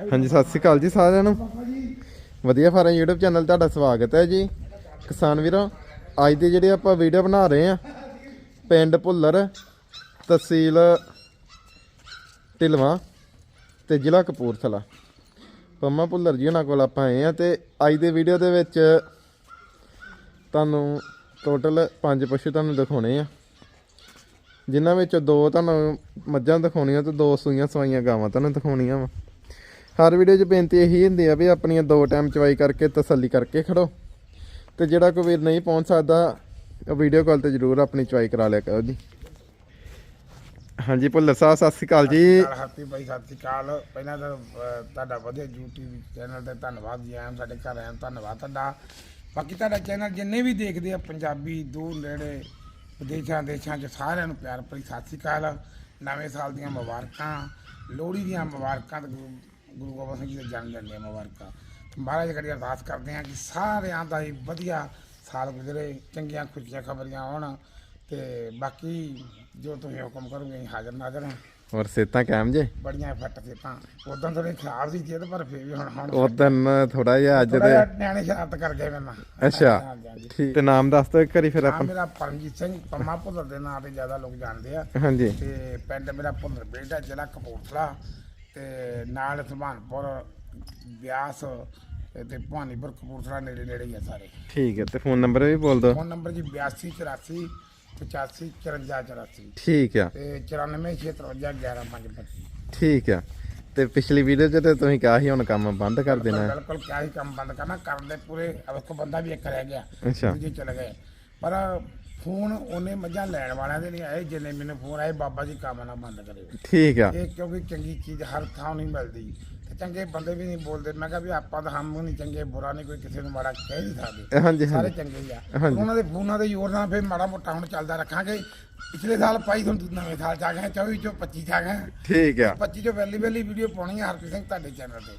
ਹਾਂਜੀ, ਸਤਿ ਸ਼੍ਰੀ ਅਕਾਲ ਜੀ ਸਾਰਿਆਂ ਨੂੰ। ਵਧੀਆ ਫਾਰਮ YouTube ਚੈਨਲ ਤੁਹਾਡਾ ਸਵਾਗਤ ਹੈ ਜੀ। ਕਿਸਾਨ ਵੀਰੋ, ਅੱਜ ਦੇ ਜਿਹੜੇ ਆਪਾਂ ਵੀਡੀਓ ਬਣਾ ਰਹੇ ਆ ਪਿੰਡ ਭੁੱਲਰ, ਤਹਿਸੀਲ ਢਿਲਵਾਂ ਤੇ ਜ਼ਿਲ੍ਹਾ ਕਪੂਰਥਲਾ। ਪੰਮਾ ਭੁੱਲਰ ਜੀ ਉਹਨਾਂ ਕੋਲ ਆਪਾਂ ਆਏ ਆ ਤੇ ਅੱਜ ਦੇ ਵੀਡੀਓ ਦੇ ਵਿੱਚ ਤੁਹਾਨੂੰ ਟੋਟਲ ਪੰਜ ਪਸ਼ੂ ਤੁਹਾਨੂੰ ਦਿਖਾਉਣੇ ਆ। ਜਿਨ੍ਹਾਂ ਵਿੱਚ ਦੋ ਤੁਹਾਨੂੰ ਮੱਝਾਂ ਦਿਖਾਉਣੀਆਂ ਤੇ ਦੋ ਸੂਈਆਂ ਸਵਾਈਆਂ ਗਾਵਾਂ ਤੁਹਾਨੂੰ ਦਿਖਾਉਣੀਆਂ ਵਾ। ਹਰ ਵੀਡੀਓ 'ਚ ਬੇਨਤੀ ਇਹੀ ਹੁੰਦੀ ਆ ਵੀ ਆਪਣੀਆਂ ਦੋ ਟਾਈਮ ਚਵਾਈ ਕਰਕੇ ਤਸੱਲੀ ਕਰਕੇ ਖੜੋ। ਤੇ ਜਿਹੜਾ ਕੋਈ ਵੀਰ ਨਹੀਂ ਪਹੁੰਚ ਸਕਦਾ ਵੀਡੀਓ ਕਾਲ ਤੇ ਜਰੂਰ ਆਪਣੀ ਚਵਾਈ ਕਰਾ ਲਿਆ ਕਰੋ ਜੀ। ਹਾਂਜੀ ਭੁੱਲਰ ਸਾਹਿਬ ਸਤਿ ਸ਼੍ਰੀ ਅਕਾਲ ਜੀ। ਨਾਲ ਹੈਪੀ ਬਾਈ ਸਤਿ ਸ਼੍ਰੀ ਅਕਾਲ। ਪਹਿਲਾਂ ਤਾਂ ਅਹ, ਤੁਹਾਡਾ ਵਧੀਆ YouTube ਚੈਨਲ ਤੇ ਧੰਨਵਾਦ ਜੀ ਆਇਆਂ ਸਾਡੇ ਘਰ ਆਇਆਂ ਧੰਨਵਾਦ ਤੁਹਾਡਾ। ਬਾਕੀ ਤੁਹਾਡਾ ਚੈਨਲ ਜਿੰਨੇ ਵੀ ਦੇਖਦੇ ਆ ਪੰਜਾਬੀ ਦੂਰ ਨੇੜੇ ਵਿਦੇਸ਼ਾਂ ਦੇਸ਼ਾਂ 'ਚ ਸਾਰਿਆਂ ਨੂੰ ਪਿਆਰ ਭਰੀ ਸਤਿ ਸ਼੍ਰੀ ਅਕਾਲ। ਨਵੇਂ ਸਾਲ ਦੀਆਂ ਮੁਬਾਰਕਾਂ ਲੋਹੜੀ ਦੀਆਂ ਮੁਬਾਰਕਾਂ ਤੇ ਗੁਰੂ ਗੁਰੂ ਗੋਬਿੰਦ ਸਿੰਘ ਜੀ ਦੇ ਜਨਮ ਦਿਨ ਦੀਆਂ ਮੁਬਾਰਕਾਂ। ਮਹਾਰਾਜ ਕਰੀ ਅਰਦਾਸ ਕਰਦੇ ਹਾਂ ਕਿ ਸਾਰਿਆਂ ਦਾ ਹੀ ਵਧੀਆ ਸਾਲ ਗੁਜ਼ਰੇ ਚੰਗੀਆਂ ਖੁਸ਼ੀਆਂ ਖਬਰੀਆਂ ਆਉਣ ਤੇ ਬਾਕੀ ਜੋ ਤੁਸੀਂ ਹੁਕਮ ਕਰੋਗੇ ਹਾਜ਼ਰ ਨਾਜ਼ਰ ਹਾਂ। ਹੋਰ ਸੇਤਾਂ ਕਾਇਮ ਜੇ? ਬੜੀਆਂ ਫੱਟ ਸੀ ਤਾਂ ਉਦੋਂ ਥੋੜੀ ਖਰਾਬ ਸੀ ਸਿਹਤ ਪਰ ਫੇਰ ਵੀ ਹੁਣ ਹੁਣ ਉਹ ਦਿਨ ਥੋੜਾ ਜਿਹਾ ਅੱਜ ਦੇ ਨਿਆਣੇ ਸ਼ਰਾਰਤ ਕਰ ਗਏ ਮੇਰੇ ਨਾਲ ਅੱਛਾ। ਠੀਕ। ਤੇ ਨਾਮ ਦੱਸ ਦਿਓ ਇੱਕ ਵਾਰੀ ਫਿਰ ਆਪਾਂ। ਮੇਰਾ ਪਰਮਜੀਤ ਸਿੰਘ ਪੰਮਾ ਭੁੱਲਰ ਦੇ ਨਾਂ ਤੇ ਜ਼ਿਆਦਾ ਲੋਕ ਜਾਣਦੇ ਆ। ਹਾਂਜੀ। ਤੇ ਪਿੰਡ ਮੇਰਾ ਭੁੱਲਰ ਬੇਟਾ ਜ਼ਿਲ੍ਹਾ ਕਪੂਰਥਲਾ। ਤੇ ਨਾਲ ਸੁਭਾਨਪੁਰ ਬਿਆਸ ਤੇ ਭਵਾਨੀਪੁਰ ਕਪੂਰਥਲਾ ਨੇੜੇ ਨੇੜੇ ਹੀ ਆ ਸਾਰੇ। ਠੀਕ ਹੈ ਤੇ ਫੋਨ ਨੰਬਰ ਵੀ ਬੋਲ ਦਿਓ। ਫੋਨ ਨੰਬਰ ਜੀ 82 84 85 54 84 ਠੀਕ ਆ। ਤੇ 94 653 11 525 ਠੀਕ ਆ। ਤੇ ਪਿਛਲੀ ਵੀਡੀਓ 'ਚ ਤੇ ਤੁਸੀਂ ਕਿਹਾ ਸੀ ਹੁਣ ਕੰਮ ਬੰਦ ਕਰ ਦੇਣਾ। ਹੈ। ਬਿਲਕੁਲ ਕਿਆ ਹੀ ਕੰਮ ਬੰਦ ਕਰਨਾ। ਕਰਨ ਦੇ ਪੂਰੇ ਅਬ ਕੋ ਬੰਦਾ ਵੀ ਇੱਕ ਰਹਿ ਗਿਆ। ਅੱਛਾ। ਦੂਜੇ ਚਲੇ ਗਏ। ਪਰ ਫੋਨ ਉਹਨੇ ਮੱਝਾਂ ਲੈਣ ਵਾਲਿਆਂ ਦੇ ਨਹੀਂ ਆਏ ਜਿੰਨੇ ਮੈਨੂੰ ਫੋਨ ਆਏ ਬਾਬਾ ਜੀ ਕੰਮ ਨਾ ਬੰਦ ਕਰਿਓ ਠੀਕ ਆ। ਇਹ ਕਿਉਂਕਿ ਚੰਗੀ ਚੀਜ਼ ਹਰ ਥਾਂ ਨਹੀਂ ਮਿਲਦੀ। ਤੇ ਚੰਗੇ ਬੰਦੇ ਵੀ ਨਹੀਂ ਬੋਲਦੇ। ਮੈਂ ਕਿਹਾ ਵੀ ਆਪਾਂ ਤਾਂ ਹਮ ਨਹੀਂ ਚੰਗੇ ਬੁਰਾ ਨਹੀਂ ਕੋਈ ਕਿਸੇ ਨੂੰ ਮਾੜਾ ਕਹਿ ਨਹੀਂ ਸਕਦੇ। ਹਾਂਜੀ ਸਾਰੇ ਹਾਂਜੀ ਚੰਗੇ ਹੀ ਆ। ਹਾਂਜੀ। ਉਹਨਾਂ ਦੇ ਫੋਨਾਂ ਦੇ ਜ਼ੋਰ ਨਾਲ ਫਿਰ ਮਾੜਾ ਮੋਟਾ ਹੁਣ ਚੱਲਦਾ ਰੱਖਾਂਗੇ। ਪਿਛਲੇ ਸਾਲ ਪਾਈ ਤੁਹਾਨੂੰ ਨਵੇਂ ਸਾਲ ਚ ਆ ਗਏ 24 ਚੋਂ 25 ਚ ਆ ਗਏ ਠੀਕ ਆ। 25 ਚੋਂ ਵੈਲੀ ਵੈਲੀ ਵੀਡੀਓ ਪਾਉਣੀ ਹੈ ਹਰਪ੍ਰੀਤ ਸਿੰਘ ਤੁਹਾਡੇ ਚੈਨਲ ਤੇ।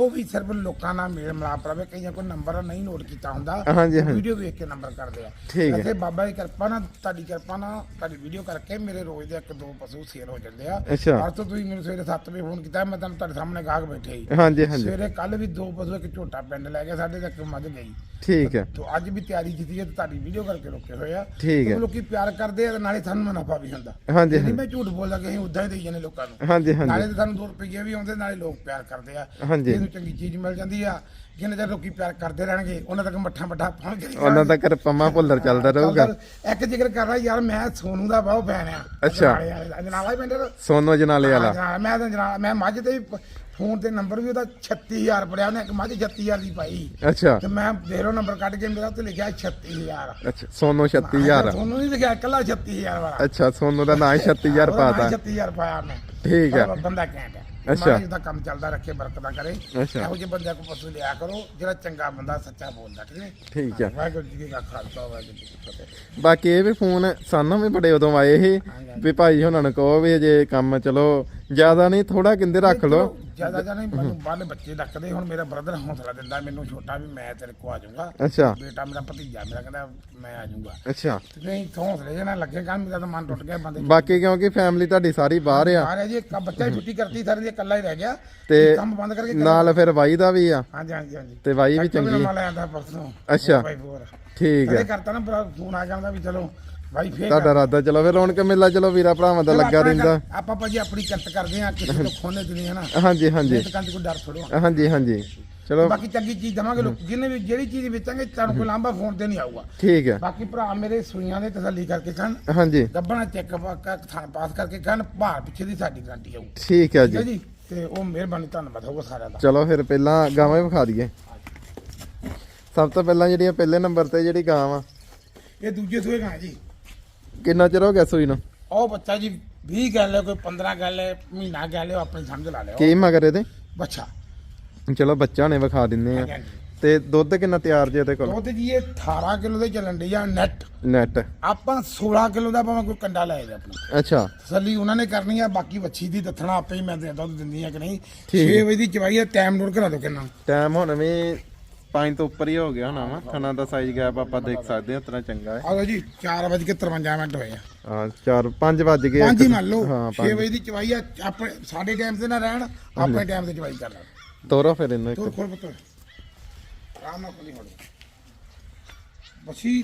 ਉਹ ਵੀ ਸਿਰਫ ਲੋਕਾਂ ਨਾਲ ਮੇਲ ਮਿਲਾਪ ਰਵੇ ਕਈਆਂ ਕੋਈ ਨੰਬਰ ਨਹੀਂ ਨੋਟ ਕੀਤਾ ਹੁੰਦਾ। ਹਾਂਜੀ, ਹਾਂਜੀ। ਵੀਡੀਓ ਵੇਖ ਕੇ ਨੰਬਰ ਕਰਦੇ ਆ। ਠੀਕ ਹੈ। ਵੈਸੇ ਬਾਬਾ ਦੀ ਕਿਰਪਾ ਨਾਲ ਤੁਹਾਡੀ ਕਿਰਪਾ ਨਾਲ ਤੁਹਾਡੀ ਵੀਡੀਓ ਕਰਕੇ ਮੇਰੇ ਰੋਜ਼ ਦੇ ਇੱਕ ਦੋ ਪਸ਼ੂ ਸੇਲ ਹੋ ਜਾਂਦੇ ਆ। ਅੱਛਾ। ਅੱਜ ਤੋਂ ਤੁਸੀਂ ਮੈਨੂੰ ਸਵੇਰੇ 7 ਵਜੇ ਫੋਨ ਕੀਤਾ ਮੈਂ ਤੁਹਾਨੂੰ ਤੁਹਾਡੇ ਸਾਹਮਣੇ ਗਾਹਕ ਬੈਠੇ ਹੀ ਹਾਂਜੀ ਹਾਂਜੀ। ਸਵੇਰੇ ਕੱਲ ਵੀ ਦੋ ਪਸ਼ੂ ਇੱਕ ਝੋਟਾ ਪਿੰਡ ਲੈ ਕੇ ਸਾਡੇ ਤੱਕ ਮੱਝ ਗਈ। ਠੀਕ ਆ। ਤੋਂ ਅੱਜ ਵੀ ਤਿਆਰੀ ਕੀਤੀ ਹੈ ਤੇ ਤੁਹਾਡੀ ਵੀਡੀਓ ਕਰਕੇ ਰੁਕੇ ਹੋਏ ਆ। ਠੀਕ ਹੈ। ਲੋਕੀ ਪਿਆਰ ਕਰਦੇ ਆ ਤੇ ਨਾਲੇ ਸਾਨੂੰ ਮੁਨਾਫਾ ਵੀ ਹੁੰਦਾ ਹਾਂਜੀ ਨਹੀਂ ਹਾਂਜੀ। ਮੈਂ ਝੂਠ ਬੋਲਦਾ ਕਿ ਅਸੀਂ ਉਦਾਂ ਹੀ ਦੇਈ ਜਾਂਦੇ ਲੋਕਾਂ ਨੂੰ। ਹਾਂਜੀ ਨਾਲੇ ਹਾਂਜੀ ਤਾਂ ਸਾਨੂੰ 2 ਰੁਪਏ ਵੀ ਆਉਂਦੇ ਨਾਲੇ ਲੋਕ ਪਿਆਰ ਕਰਦੇ ਆ। ਹਾਂਜੀ। ਇਹਨੂੰ ਚੰਗੀ ਚੀਜ਼ ਮਿਲ ਜਾਂਦੀ ਆ ਜਿੰਨੇ ਚਿਰ ਲੋਕੀ ਪਿਆਰ ਕਰਦੇ ਰਹਿਣਗੇ ਉਹਨਾਂ ਤੱਕ ਮੱਠਾ ਮੱਠਾ ਪਹੁੰਚ ਜਾਏਗਾ ਉਹਨਾਂ ਕਰ ਪੰਮਾ ਭੁੱਲਰ ਚੱਲਦਾ ਰਹੂਗਾ। ਇੱਕ ਜ਼ਿਕਰ ਕਰਨਾ ਯਾਰ ਮੈਂ ਸੋਨੂ ਦਾ ਬਹੁਤ ਫੈਨ ਆ। ਅੱਛਾ। ਜਨਾਲਾ ਹੀ ਪਿੰਡ। ਸੋਨੋ ਜਨਾਲੇ ਵਾਲਾ। ਮੈਂ ਤਾਂ ਜਨਾਲਾ ਮੈਂ ਮੱਝ ਤੇ ਵੀ ਫੋਨ ਤੇ ਨੰਬਰ ਵੀ ਉਹਦਾ 36000 ਪੜਿਆ ਉਹਨੇ ਇੱਕ ਮੱਝ 36000 ਦੀ ਪਾਈ। ਅੱਛਾ। ਤੇ ਮੈਂ ਲਓ ਨੰਬਰ ਕੱਢ ਕੇ ਮੇਰਾ ਉੱਤੇ ਲਿਖਿਆ 36000 ਅੱਛਾ ਸੋਨੋ 36000 ਸੋਨੂ ਨਹੀਂ ਲਿਖਿਆ ਇਕੱਲਾ 36000 ਵਾਲਾ। ਅੱਛਾ ਸੋਨੋ ਦਾ ਨਾਂ ਹੀ 36000 ਪਾਤਾ 36000 ਪਾਇਆ ਮੈਂ ਠੀਕ ਹੈ। ਬੰਦਾ ਕਹਿੰਦਾ ਅੱਛਾ। ਦਾ ਕੰਮ ਚੱਲਦਾ ਰੱਖੇ ਬਰਕਤਾਂ ਕਰੇ। ਅੱਛਾ। ਇਹੋ ਜਿਹੇ ਬੰਦਿਆਂ ਕੋ ਪਸ਼ੂ ਲਿਆ ਕਰੋ ਜਿਹੜਾ ਚੰਗਾ ਬੰਦਾ ਸੱਚਾ ਬੋਲਦਾ ਠੀਕ ਹੈ ਠੀਕ ਹੈ। ਵਾਹਿਗੁਰੂ ਜੀ ਕਾ ਖਾਲਸਾ ਵਾਹਿਗੁਰੂ ਜੀ ਕੀ ਫਤਿਹ। ਬਾਕੀ ਇਹ ਵੀ ਫੋਨ ਸਾਨੂੰ ਵੀ ਬੜੇ ਉਦੋਂ ਆਏ ਸੀ ਵੀ ਭਾਈ ਹੁਣਾਂ ਨੂੰ ਕਹੋ ਵੀ ਜੇ ਕੰਮ ਚਲੋ ਜ਼ਿਆਦਾ ਨਹੀਂ ਥੋੜਾ ਕਿੰਦੇ ਰੱਖ ਲਓ। ਜ਼ਿਆਦਾ ਜਾਨੀ ਮੈਨੂੰ ਬਾਲੇ ਬੱਚੇ ਰੱਖਦੇ ਹੁਣ ਮੇਰਾ ਬ੍ਰਦਰ ਹੌਸਲਾ ਦਿੰਦਾ ਮੈਨੂੰ ਛੋਟਾ ਵੀ ਮੈਂ ਤੇਰੇ ਕੋ ਆ ਜਾਊਂਗਾ। ਅੱਛਾ। ਬੇਟਾ ਮੇਰਾ ਭਤੀਜਾ ਮੇਰਾ ਕਹਿੰਦਾ ਮੈਂ ਆ ਜਾਊਂਗਾ। ਅੱਛਾ। ਤੇ ਨਹੀਂ ਹੌਸਲੇ ਜਣਾ ਲੱਗੇਗਾ ਮੇਰਾ ਤਾਂ ਮਨ ਟੁੱਟ ਗਿਆ ਬੰਦੇ ਬਾਕੀ ਕਿਉਂਕਿ ਫੈਮਿਲੀ ਤੁਹਾਡੀ ਸਾਰੀ ਬਾਹਰ ਆ। ਆ ਰਿਹਾ ਜੀ ਇੱਕ ਬੱਚਾ ਹੀ ਛੁੱਟੀ ਕਰਤੀ ਸਾਰੇ ਦੀ ਇਕੱਲਾ ਹੀ ਰਹਿ ਗਿਆ। ਤੇ ਕੰਮ ਬੰਦ ਕਰਕੇ ਨਾਲ ਫਿਰ ਵਾਈ ਦਾ ਵੀ ਆ। ਹਾਂਜੀ ਹਾਂਜੀ ਹਾਂਜੀ। ਤੇ ਵਾਈ ਵੀ ਚੰਗੀ ਪਰਸੋਂ। ਅੱਛਾ। ਠੀਕ ਹੈ ਕਰਤਾ ਨਾ ਫੋਨ ਆ ਜਾਂਦਾ ਵੀ ਚਲੋ। ਭਾਈ ਫੇਰ ਤੁਹਾਡਾ ਇਰਾਦਾ ਚਲੋ ਫਿਰ ਰੌਣਕ ਮੇਲਾ ਚਲੋ ਵੀਰਾ ਭਰਾਵਾਂ ਦਾ ਲੱਗਾ ਰਹਿੰਦਾ। ਆਪਾਂ ਭਾਜੀ ਆਪਣੀ ਕਿਰਤ ਕਰਦੇ ਆ ਕਿਸੇ ਤੋਂ ਖੋਨੇ ਤੇ ਨਹੀਂ ਹਾਂਜੀ ਹਾਂਜੀ। ਇਹ ਤਾਂ ਕੋਈ ਡਰ ਥੋੜੋ ਹਾਂਜੀ ਹਾਂਜੀ। ਚਲੋ। ਬਾਕੀ ਚੰਗੀ ਚੀਜ਼ ਦਵਾਂਗੇ ਲੋਕ ਜਿਹਨੇ ਵੀ ਜਿਹੜੀ ਚੀਜ਼ ਵੇਚਾਂਗੇ ਤੁਹਾਨੂੰ ਕੋਈ ਲਾਂਭਾ ਫੋਨ ਤੇ ਨਹੀਂ ਆਊਗਾ। ਠੀਕ ਹੈ। ਬਾਕੀ ਭਰਾ ਮੇਰੇ ਸੂਈਆਂ ਦੇ ਤਸੱਲੀ ਕਰਕੇ ਖਾਣ ਹਾਂਜੀ। ਗੱਬਣਾ ਚੈੱਕ ਥਾਂ ਪਾਸ ਕਰਕੇ ਖਾਣ ਭਾਰ ਪਿੱਛੇ ਦੀ ਸਾਡੀ ਗਾਰੰਟੀ ਆਊ। ਠੀਕ ਹੈ ਜੀ? ਤੇ ਉਹ ਮਿਹਰਬਾਨੀ ਧੰਨਵਾਦ ਹੋਊਗਾ ਸਾਰਿਆਂ ਦਾ। ਚਲੋ ਫਿਰ ਪਹਿਲਾਂ ਗਾਵਾਂ ਹੀ ਵਿਖਾ ਦਈਏ। ਸਭ ਤੋਂ ਪਹਿਲਾਂ ਜਿਹੜੀਆਂ ਪਹਿਲੇ ਨੰਬਰ ਤੇ ਜਿਹੜੀ ਗਾਂ ਵਾ। ਇਹ ਦੂਜੇ ਸੂਏ ਗਾਂ ਜੀ। ਕਿੰਨਾ ਚਿਰ ਹੋ ਗਿਆ ਸੂਈ ਨੂੰ? ਉਹ ਬੱਚਾ ਜੀ 20 ਗੱਲ ਹੈ ਕੋਈ 15 ਗੱਲ ਹੈ ਮਹੀਨਾ ਗੱਲ ਹੈ ਆਪਣੀ ਸਮਝ ਲਾ ਲਿਓ ਕੀ ਮਗਰ ਇਹਦੇ? ਬੱਚਾ। ਚਲੋ ਬੱਚਾ ਨੇ ਵਿਖਾ ਦਿੰਨੇ ਆ। ਤੇ ਦੁੱਧ ਕਿੰਨਾ ਤਿਆਰ ਜੇ ਇਹਦੇ ਕੋਲ? ਦੁੱਧ ਜੀ ਇਹ 18 ਕਿਲੋ ਦੇ ਚੱਲਣ ਡਈ ਆ ਨੈਟ ਨੈਟ ਆਪਾਂ 16 ਕਿਲੋ ਦਾ ਭਾਵੇਂ ਕੋਈ ਕੰਡਾ ਲੈ ਜਾ ਆਪਣਾ। ਅੱਛਾ। ਤਸੱਲੀ ਉਹਨਾਂ ਨੇ ਕਰਨੀ ਆ ਬਾਕੀ ਵੱਛੀ ਦੀ ਦੱਥਣਾ ਆਪੇ ਹੀ ਮੈਂ ਦੇ ਦੁੱਧ ਦਿੰਦੀ ਆ ਕਿ ਨਹੀਂ। ਠੀਕ। 6 ਵਜੇ ਦੀ ਚਵਾਈ ਆ ਟਾਈਮ ਨੋਟ ਕਰਾ ਦਿਓ ਕਿੰਨਾ। ਟਾਈਮ ਹੁਣ ਵੀ ਪੰਜ ਤੋਂ ਉੱਪਰ ਹੀ ਹੋ ਗਿਆ ਹੋਣਾ ਵਾ। ਥਣਾ ਦਾ ਸਾਈਜ਼ ਗੈਪ ਆਪਾਂ ਦੇਖ ਸਕਦੇ ਹਾਂ ਉਤਨਾ ਚੰਗਾ ਹੈ। ਆਓ ਜੀ 4:53 ਮਿੰਟ ਹੋਏ ਆ। ਹਾਂ 4 5 ਵੱਜ ਗਏ ਪੰਜ ਹੀ ਮੰਨ ਲਓ ਹਾਂ 6 ਪੰਜ। ਵਜੇ ਦੀ ਚਵਾਈ ਆ ਆਪਣੇ ਸਾਡੇ ਟਾਈਮ ਤੇ ਨਾ ਰਹਿਣ ਆਪਣੇ ਟਾਈਮ ਤੇ ਚਵਾਈ ਕਰ ਤੋਰੋ ਫਿਰ ਇਹਨੂੰ ਤੋਰ ਇੱਕ ਖੋਲ ਪੁੱਤ। ਆਰਾਮ ਨਾਲ ਖੋਲੀ ਹੌਲੀ ਬਸੀ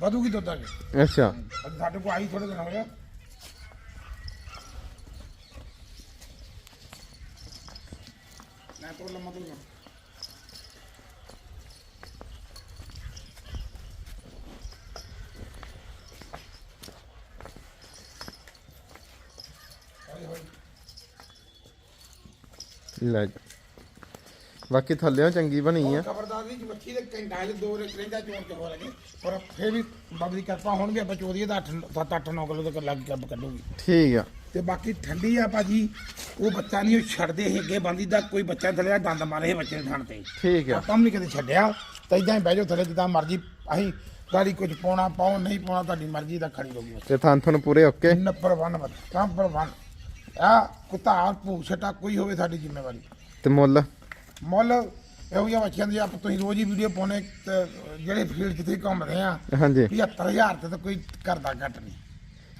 ਵਧੂਗੀ ਦੁੱਧ ਆ ਕੇ ਅੱਛਾ ਸਾਡੇ ਕੋਲ ਆਈ ਥੋੜੇ ਦਿਨ ਹੋ ਗਿਆ ਮੈਂ ਤੋਂ ਲੰਮਾ ਤੋਂ ਲੈ। ਬਾਕੀ ਥੱਲਿਓਂ ਚੰਗੀ ਬਣੀ ਆ। ਖਬਰਦਾਰ ਜੀ ਮੱਛੀ ਦੇ ਚ ਦੋ ਰੇਟ ਰਹਿੰਦਾ ਚੋਣ ਚ ਹੋ ਲਗੇ ਪਰ ਫੇਰ ਵੀ ਬਾਬਾ ਦੀ ਕਿਰਪਾ ਹੋਣਗੇ ਆਪਾਂ ਚੋਰੀਏ ਦਾ 8 7 8 9 ਕਿਲੋ ਤੱਕ ਲੱਗ ਕੇ ਕੱਢੂਗੀ। ਠੀਕ ਆ। ਤੇ ਬਾਕੀ ਠੰਡੀ ਆ ਭਾਜੀ ਉਹ ਬੱਚਾ ਨਹੀਂ ਉਹ ਛੱਡਦੇ ਹੈਗੇ ਬੰਦੀ ਦਾ ਕੋਈ ਬੱਚਾ ਥੱਲੇ ਆ ਦੰਦ ਮਾਰੇ ਬੱਚੇ ਦੇ ਥਣ ਤੇ। ਠੀਕ ਆ। ਆਪਾਂ ਵੀ ਨਹੀਂ ਕਦੇ ਛੱਡਿਆ। ਤਾਂ ਇਦਾਂ ਹੀ ਬਹਿ ਜਾਓ ਥੱਲੇ ਜਿੱਦਾਂ ਮਰਜ਼ੀ ਅਸੀਂ ਗਾੜੀ ਕੁਝ ਪਾਉਣਾ ਪਾਓ ਨਹੀਂ ਪਾਉਣਾ ਤੁਹਾਡੀ ਮਰਜ਼ੀ ਦਾ ਖੜੀ ਰਹੂਗੀ ਤੇ ਥਣ ਥਣ ਪੂਰੇ ਓਕੇ? ਨੰਬਰ 1 ਬੱਚਾ ਨੰਬਰ 1 ਆ ਕੁੱਤਾ ਭੂ ਛਟਾ ਕੋਈ ਹੋਵੇ ਸਾਡੀ ਜ਼ਿੰਮੇਵਾਰੀ। ਤੇ ਮੁੱਲ? ਮੁੱਲ ਇਹੋ ਜਿਹਾ ਬੱਚਿਆਂ ਦੀ ਆਪ ਤੁਸੀਂ ਰੋਜ਼ ਹੀ ਵੀਡੀਓ ਪਾਉਣੇ ਤੇ ਜਿਹੜੇ ਫੀਲਡ ਜਿੱਥੇ ਘੁੰਮਦੇ ਆ ਹਾਂਜੀ। 75000 ਤੇ ਤਾਂ ਕੋਈ ਕਰਦਾ ਘੱਟ ਨਹੀਂ।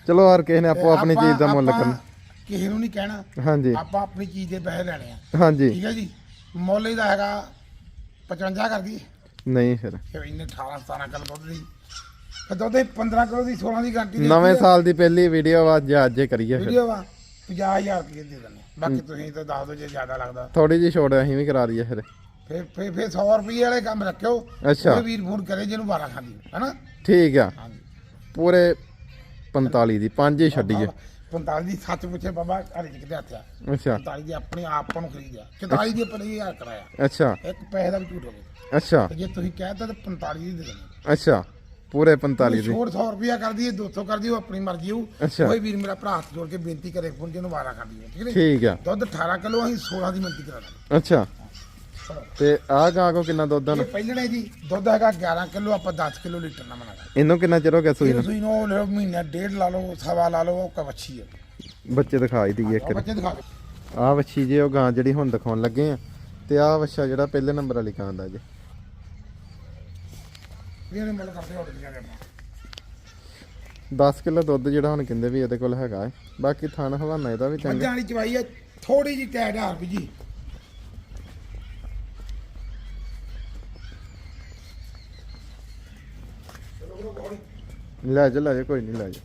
ਚਲੋ ਹਰ ਕਿਸੇ ਨੇ ਆਪੋ ਆਪਣੀ ਆਪਾਂ- ਚੀਜ਼ ਦਾ ਮੁੱਲ ਕਰਨਾ। ਕਿਸੇ ਨੂੰ ਨਹੀਂ ਕਹਿਣਾ ਹਾਂਜੀ। ਆਪਾਂ ਆਪਣੀ ਚੀਜ਼ ਦੇ ਪੈਸੇ ਲੈਣੇ ਆ। ਹਾਂਜੀ। ਠੀਕ ਹੈ ਜੀ? ਮੁੱਲ ਇਹਦਾ ਹੈਗਾ 55 ਕਰ ਦਈਏ। ਨਹੀਂ ਫਿਰ। ਇਹਨੇ 18 17 ਕਿਲੋ ਦੁੱਧ ਦੀ ਫਿਰ ਦੁੱਧ ਦੀ 15 ਕਿਲੋ ਦੀ 16 ਦੀ ਗਾਰੰਟੀ ਨਵੇਂ ਸਾਲ ਦੀ ਪਹਿਲੀ ਵੀਡੀਓ ਵਾ ਅੱਜ ਅੱਜ ਕਰੀਏ ਫਿਰ। ਵੀਡੀਓ ਵਾ। 50000 ਰੁਪਏ ਦੇ ਦਿੰਦੇ। ਬਾਕੀ ਤੁਸੀਂ ਤਾਂ ਦੱਸ ਦਿਓ ਜੇ ਜ਼ਿਆਦਾ ਲੱਗਦਾ। ਥੋੜੀ ਜਿਹੀ ਛੋੜ ਅਸੀਂ ਵੀ ਕਰਾ ਦਈਏ ਫਿਰ। ਫਿਰ ਫਿਰ ਫਿਰ 100 ਰੁਪਏ ਵਾਲੇ ਕੰਮ ਰੱਖਿਓ। ਅੱਛਾ। ਕੋਈ ਵੀਰ ਫੋਨ ਕਰੇ ਜਿਹਨੂੰ 12 ਖਾਂਦੀ ਹੋ, ਹੈਨਾ? ਠੀਕ ਆ। ਪੂਰੇ 45 ਦੀ ਪੰਜ ਹੀ ਛੱਡੀਏ। 45 ਦੀ ਸੱਚ ਪੁੱਛੇ ਬਾਬਾ ਹਰੇ ਜੀ ਕਿਤੇ ਹੱਥਿਆ ਅੱਛਾ। 45 ਦੀ ਆਪਣੀ ਆਪ ਨੂੰ ਖਰੀਦਿਆ। 44 ਦੀ ਆਪਣੇ ਹਜ਼ਾਰ ਕਰਾਇਆ। ਅੱਛਾ। ਇੱਕ ਪੈਸੇ ਦਾ ਵੀ ਝੂਠ ਹੋ ਗਿਆ। ਅੱਛਾ। ਜੇ ਤੁਸੀਂ ਕਹਿਤਾ ਤਾਂ 45 ਦੀ ਦੇ ਦੇਣੀ। ਅੱਛਾ। ਪੂਰੇ 45 ਦੀ। ਛੋੜ 100 ਰੁਪਿਆ ਕਰ ਦਈਏ 200 ਕਰ ਦਿਓ ਆਪਣੀ ਮਰਜ਼ੀ ਅੱਛਾ। ਕੋਈ ਵੀਰ ਮੇਰਾ ਭਰਾ ਹੱਥ ਜੋੜ ਕੇ ਬੇਨਤੀ ਕਰੇ ਫੋਨ ਜਿਹਨੂੰ ਵਾਰਾ ਕਰ ਦਈਏ ਠੀਕ ਹੈ ਠੀਕ ਆ। ਦੁੱਧ 18 ਕਿਲੋ ਅਸੀਂ 16 ਦੀ ਮਿੰਤੀ ਕਰਾ ਦਾਂਗੇ। ਅੱਛਾ। ਤੇ ਆਹ ਗਾਂ ਕੋ ਕਿੰਨਾ ਦੁੱਧ ਹਨ ਇਹ ਪਹਿਲਣੇ ਜੀ ਦੁੱਧ ਹੈਗਾ 11 ਕਿਲੋ ਆਪਾਂ 10 ਕਿਲੋ ਲੀਟਰ ਨਾ ਬਣਾਗਾ ਇਹਨੂੰ ਕਿੰਨਾ ਚਿਰ ਹੋ ਗਿਆ ਸੂਈ ਇਹ ਨੂੰ ਤੁਸੀਂ ਨੋ ਲਓ ਮਹੀਨਾ ਡੇਢ ਲਾ ਲਓ ਸਵਾ ਲਾ ਲਓ ਉਹ ਕਵੱਛੀ ਹੈ ਬੱਚੇ ਦਿਖਾਈ ਦਈਏ ਇੱਕ ਉਹ ਬੱਚੇ ਦਿਖਾ ਦਿਓ। ਆਹ ਵੱਛੀ ਜੇ ਉਹ ਗਾਂ ਜਿਹੜੀ ਹੁਣ ਦਿਖਾਉਣ ਲੱਗੇ ਆ। ਤੇ ਆਹ ਵੱਛਾ ਜਿਹੜਾ ਪਹਿਲੇ ਨੰਬਰ ਵਾਲੀ ਗਾਂ ਦਾ ਜੇ। ਮੁੱਲ ਕਰਦੇ ਗਿਆ ਆਪਾਂ 10 ਕਿਲੋ ਦੁੱਧ ਜਿਹੜਾ ਹੁਣ ਕਹਿੰਦੇ ਵੀ ਇਹਦੇ ਕੋਲ ਹੈਗਾ ਹੈ। ਬਾਕੀ ਥਣ ਹਵਾਨਾ ਇਹਦਾ ਵੀ ਚੰਗਾ। ਮੱਝਾਂ ਵਾਲੀ ਚਵਾਈ ਹੈ ਥੋੜੀ ਜੀ ਟੈਡ ਹਾਰ ਵੀ ਜੀ। ਲੈ ਜਾ ਲੈ ਜਾ ਕੋਈ ਨਹੀਂ ਲੈ ਜਾ।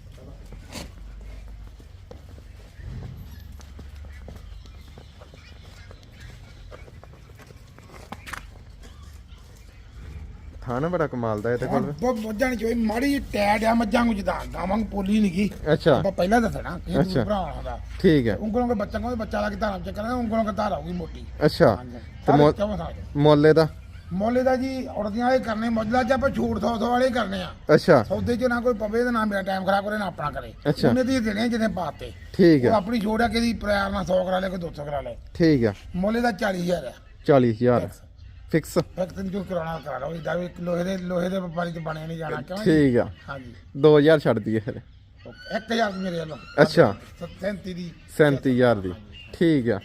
ਥਾਣਾ ਬੜਾ ਕਮਾਲ ਦਾ ਇਹਦੇ ਕੋਲ। ਬਹੁਤ ਮੱਝਾਂ ਚਵਾਈ ਮਾੜੀ ਟੈਡ ਆ ਮੱਝਾਂ ਨੂੰ ਜਿੱਦਾਂ ਗਾਵਾਂ ਨੂੰ ਪੋਲੀ ਨਹੀਂ ਗਈ ਅੱਛਾ। ਆਪਾਂ ਪਹਿਲਾਂ ਦੱਸਣਾ ਕਿ ਅੱਛਾ। ਦੂਰ ਭਰਾ ਦਾ ਠੀਕ ਹੈ। ਉਂਗਲੋਂ ਕੇ ਬੱਚਾ ਕੋਈ ਬੱਚਾ ਲਾ ਕੇ ਧਾਰਾ ਚੱਕਣਾ ਉਂਗਲੋਂ ਕੇ ਧਾਰਾ ਹੋਊਗੀ ਮੋਟੀ। ਅੱਛਾ। ਤੇ ਦੇ। ਮੁੱਲ ਇਹਦਾ ਮੁੱਲ ਦਾ ਜੀ ਉੜਦੀਆਂ ਵਾਲੇ ਕਰਨੇ ਮੁੱਲਾ ਚ ਆਪਾਂ ਛੂਟ ਸੌ ਸੌ ਵਾਲੇ ਕਰਨੇ ਆ। ਅੱਛਾ। ਸੌਦੇ ਚ ਨਾ ਕੋਈ ਪਵੇ ਤੇ ਨਾ ਮੇਰਾ ਟਾਈਮ ਖਰਾਬ ਕਰੇ ਨਾ ਆਪਣਾ ਕਰੇ। ਅੱਛਾ। ਉਹਨੇ ਦੀ ਦੇਣੇ ਜਿਹਨੇ ਪਾਤੇ। ਠੀਕ ਉਹ ਹੈ ਆਪਣੀ ਛੋੜ ਆ ਕਿਹਦੀ ਪ੍ਰਿਆਰ ਨਾਲ 100 ਕਰਾ ਲੇ ਕੋਈ 200 ਕਰਾ ਲੇ। ਠੀਕ ਹੈ। ਮੁੱਲ ਦਾ 40000 ਆ। 40000 ਫਿਕਸ ਫੈਕਟਰੀ ਜੋ ਕਰਾਉਣਾ ਕਰਾ ਲਓ ਇਹਦਾ ਵੀ ਲੋਹੇ ਦੇ ਲੋਹੇ ਦੇ ਵਪਾਰੀ ਚ ਬਣਿਆ ਨਹੀਂ ਜਾਣਾ ਕਿਉਂ ਜੀ? ਠੀਕ ਆ। ਹਾਂਜੀ। 2000 ਛੱਡ ਦਈਏ ਫਿਰ। 1000 ਮੇਰੇ ਵੱਲੋਂ। ਅੱਛਾ। 37 ਦੀ। 37000 ਦੀ। ਠੀਕ ਆ।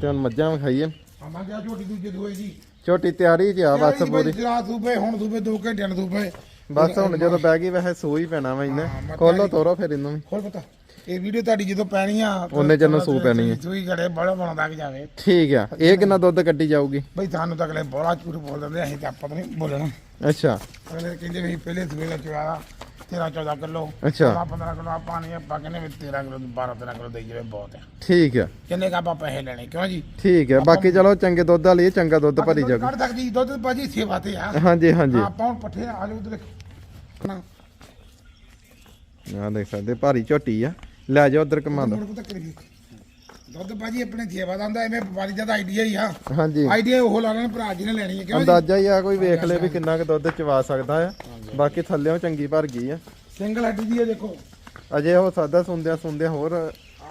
ਤੇ ਹੁਣ ਮੱਝਾਂ ਵਿਖਾਈਏ। ਆਮਾ ਗਿਆ ਛੋਟੀ ਦੂਜੇ ਦੂਏ ਜੀ। ਛੋਟੀ ਤਿਆਰੀ ਚ ਆ ਬਸ ਪੂਰੀ। ਰਾਤ ਸੂਬੇ ਹੁਣ ਸੂਬੇ 2 ਘੰਟਿਆਂ ਨੂੰ ਸੂਬੇ। ਬਸ ਹੁਣ ਜਦੋਂ ਬਹਿ ਗਈ ਵੈਸੇ ਸੂ ਹੀ ਪੈਣਾ ਵਾ ਇਹਨੇ। ਖੋਲੋ ਤੋਰੋ ਫਿਰ ਇਹਨੂੰ ਵੀ। ਹੋਰ ਪਤਾ। ਇਹ ਵੀਡੀਓ ਤੁਹਾਡੀ ਜਦੋਂ ਪੈਣੀ ਆ ਉਹਨੇ ਚਿਰ ਨੂੰ ਸੂ ਪੈਣੀ ਹੈ। ਸੂਈ ਘੜੇ ਬੜਾ ਬਣਾਉਂਦਾ ਕਿ ਜਾਵੇ। ਠੀਕ ਆ। ਇਹ ਕਿੰਨਾ ਦੁੱਧ ਕੱਢੀ ਜਾਊਗੀ? ਬਈ ਤੁਹਾਨੂੰ ਤਾਂ ਅਗਲੇ ਬੋਲਾ ਝੂਠ ਬੋਲ ਦਿੰਦੇ ਅਸੀਂ ਤਾਂ ਆਪਾਂ ਤਾਂ ਨਹੀਂ ਬੋਲਣਾ। ਅੱਛਾ। ਅਗਲੇ ਕਹਿੰਦੇ ਵੀ ਪਹਿਲੇ ਸੂਏ ਦਾ ਚੁਆਦਾ 13 14 ਕਿਲੋ ਅੱਛਾ। 15 ਕਿਲੋ ਆਪਾਂ ਨਹੀਂ ਆਪਾਂ ਕਹਿੰਦੇ ਵੀ 13 ਕਿਲੋ 12 13 ਕਿਲੋ ਦੇਈ ਜਾਵੇ ਬਹੁਤ ਹੈ ਠੀਕ ਆ। ਕਿੰਨੇ ਕਾ ਆਪਾਂ ਪੈਸੇ ਲੈਣੇ ਕਿਉਂ ਜੀ? ਠੀਕ ਆ। ਬਾਕੀ ਚਲੋ ਚੰਗੇ ਦੁੱਧ ਵਾਲੀ ਚੰਗਾ ਦੁੱਧ ਭਰੀ ਜਾਊਗੀ। ਕੱਢ ਸਕਦੀ ਦੁੱਧ ਭਾਜੀ ਸੇਵਾ ਤੇ ਆ। ਹਾਂਜੀ ਹਾਂਜੀ। ਆਪਾਂ ਹੁਣ ਪੱਠੇ ਆ ਜਾਓ ਉਧਰ ਨਾ ਦੇਖ ਸਕਦੇ ਭਾਰੀ ਝੋਟੀ ਆ। ਲੈ ਜਾਓ ਉਧਰ ਕਮਾ ਦੋ ਮੁੜ ਦੁੱਧ ਭਾਜੀ ਆਪਣੇ ਸੇਵਾ ਦਾ ਹੁੰਦਾ ਐਵੇਂ ਵਪਾਰੀ ਦਾ ਆਈਡੀਆ ਹੀ ਆ। ਹਾਂਜੀ। ਆਈਡੀਆ ਉਹ ਲਾ ਲੈਣ ਭਰਾ ਜੀ ਨੇ ਲੈਣੀ ਹੈ ਕਿਉਂ ਜੀ? ਅੰਦਾਜ਼ਾ ਹੀ ਆ ਕੋਈ ਵੇਖ ਲੈ ਵੀ ਕਿੰਨਾ ਕੁ ਦੁੱਧ ਚਵਾ ਸਕਦਾ ਆ। ਬਾਕੀ ਥੱਲੇੋਂ ਚੰਗੀ ਭਰ ਗਈ ਆ। ਸਿੰਗਲ ਹੱਡੀ ਦੀ ਹੈ ਦੇਖੋ। ਅਜੇ ਹੋ ਸਕਦਾ ਸੁੰਦਿਆਂ ਸੁੰਦਿਆਂ ਹੋਰ